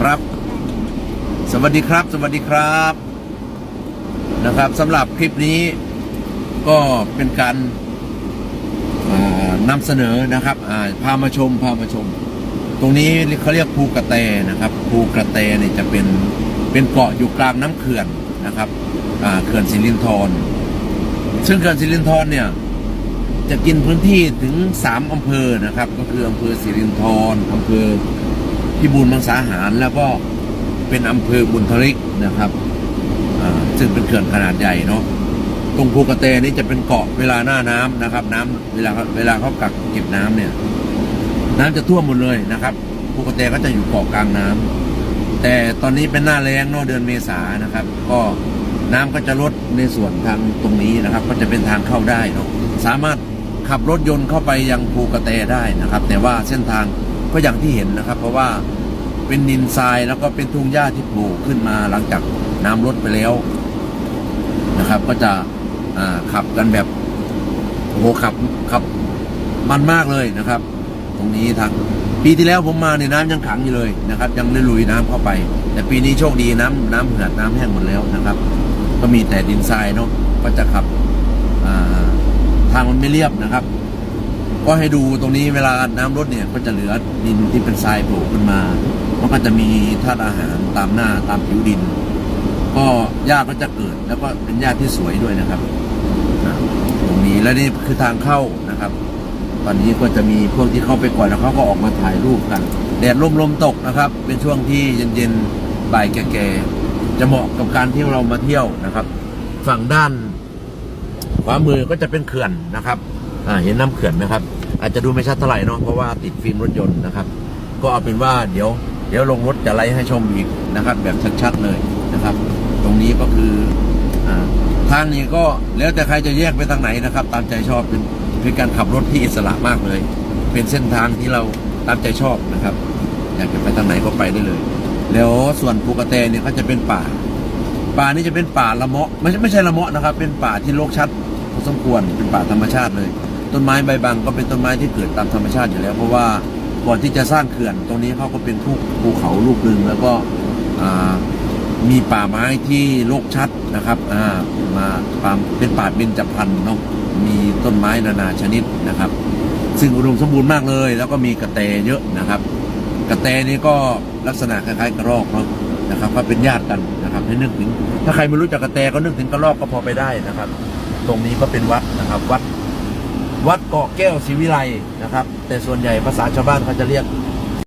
ครับ สวัสดีครับ สวัสดีครับนะครับสำหรับคลิปนี้ก็เป็นการนำเสนอนะครับาพามาชมพามาชม ตรงนี้เขาเรียกภูกระแตนะครับภูกระแตเนี่ยจะเป็นเป็นเกาะอยู่กลางน้ำเขื่อนนะครับเขื่อนสิรินธรซึ่งเขื่อนสิรินธรเนี่ยจะกินพื้นที่ถึงสามอำเภอนะครับ ก็คืออำเภอสิรินธรอำเภอ พิบูลมังสาหาร แล้วก็เป็นอำเภอบุญทริกนะครับซึ่งเป็นเขื่อนขนาดใหญ่เนาะตรงภูกระเตนี่จะเป็นเกาะเวลาหน้าน้ำนะครับ น้ำเวลาเวลาเขากักเก็บน้ำเนี่ย น้ำจะท่วมหมดเลยนะครับภูกระเตก็จะอยู่เกาะกลางน้ำแต่ตอนนี้เป็นหน้าแล้งเนาะเดือนเมษานะครับ ก็น้ำก็จะลดในส่วนทางตรงนี้นะครับ ก็จะเป็นทางเข้าได้เนาะสามารถขับรถยนต์เข้าไปยังภูกระเตได้นะครับ แต่ว่าเส้นทาง ก็อย่างที่เห็นนะครับ เพราะว่าเป็นดินทรายแล้วก็เป็นทุ่งหญ้าที่โผล่ขึ้นมาหลังจากน้ำลดไปแล้วนะครับ ก็จะขับกันแบบโหขับขับมันมากเลยนะครับ ตรงนี้ทางปีที่แล้วผมมาเนี่ยน้ำยังขังอยู่เลยนะครับ ยังได้ลุยน้ำเข้าไป แต่ปีนี้โชคดีน้ำน้ำเหือดน้ำแห้งหมดแล้วนะครับ ก็มีแต่ดินทรายเนาะก็จะขับทางมันไม่เรียบนะครับ ก็ให้ดูตรงนี้เวลาน้ำลดเนี่ยก็จะเหลือดินที่เป็นทรายโผล่ขึ้นมามันก็จะมีธาตุอาหารตามหน้าตามผิวดิน ก็หญ้าก็จะเกิดแล้วก็เป็นหญ้าที่สวยด้วยนะครับตรงนี้และนี่คือทางเข้านะครับ ตอนนี้ก็จะมีพวกที่เข้าไปก่อนแล้วเขาก็ออกมาถ่ายรูปกันแดดร่มลมตกนะครับ เป็นช่วงที่เย็นๆบ่ายแก่ๆจะเหมาะกับการที่เรามาเที่ยวนะครับ ฝั่งด้านขวามือก็จะเป็นเขื่อนนะครับเห็นน้ำเขื่อนไหมครับ อาจจะดูไม่ชัดเท่าไหร่เนาะเพราะว่าติดฟิล์มรถยนต์นะครับ ก็เอาเป็นว่าเดี๋ยวเดี๋ยวลงรถจะไลฟ์ให้ชมอีกนะครับ แบบชัดๆเลยนะครับ ตรงนี้ก็คืออทางนี้ก็แล้วแต่ใครจะแยกไปทางไหนนะครับ ตามใจชอบเป็นเป็นการขับรถที่อิสระมากเลย เป็นเส้นทางที่เราตามใจชอบนะครับ อยากจะไปทางไหนก็ไปได้เลย แล้วส่วนภูกระแตเนี่ยเขาจะเป็นป่า ป่านี้จะเป็นป่าละเมาะไม่ใช่ไม่ใช่ละเมาะนะครับ เป็นป่าที่โลกชัดพอสมควรเป็นป่าธรรมชาติเลย ต้นไม้ใบบังก็เป็นต้นไม้ที่เกิดตามธรรมชาติอยู่แล้ว เพราะว่าก่อนที่จะสร้างเขื่อนตรงนี้เขาก็เป็นภูภูเขาลูกหนึ่งแล้วก็มีป่าไม้ที่โลกชัดนะครับมาป่าเป็นป่าเบญจพรรณเนาะมีต้นไม้นานาชนิดนะครับ ซึ่งอุดมสมบูรณ์มากเลย แล้วก็มีกระเตเยอะนะครับ กระแตนี่ก็ลักษณะคล้ายๆกระรอกเนาะนะครับก็เป็นญาติกันนะครับให้นึกถึง ถ้าใครไม่รู้จักกระแตก็นึกถึงกระรอกก็พอไปได้นะครับ ตรงนี้ก็เป็นวัดนะครับวัด วัดเกาะแก้วศรีวิไลนะครับ แต่ส่วนใหญ่ภาษาชาวบ้านเขาจะเรียก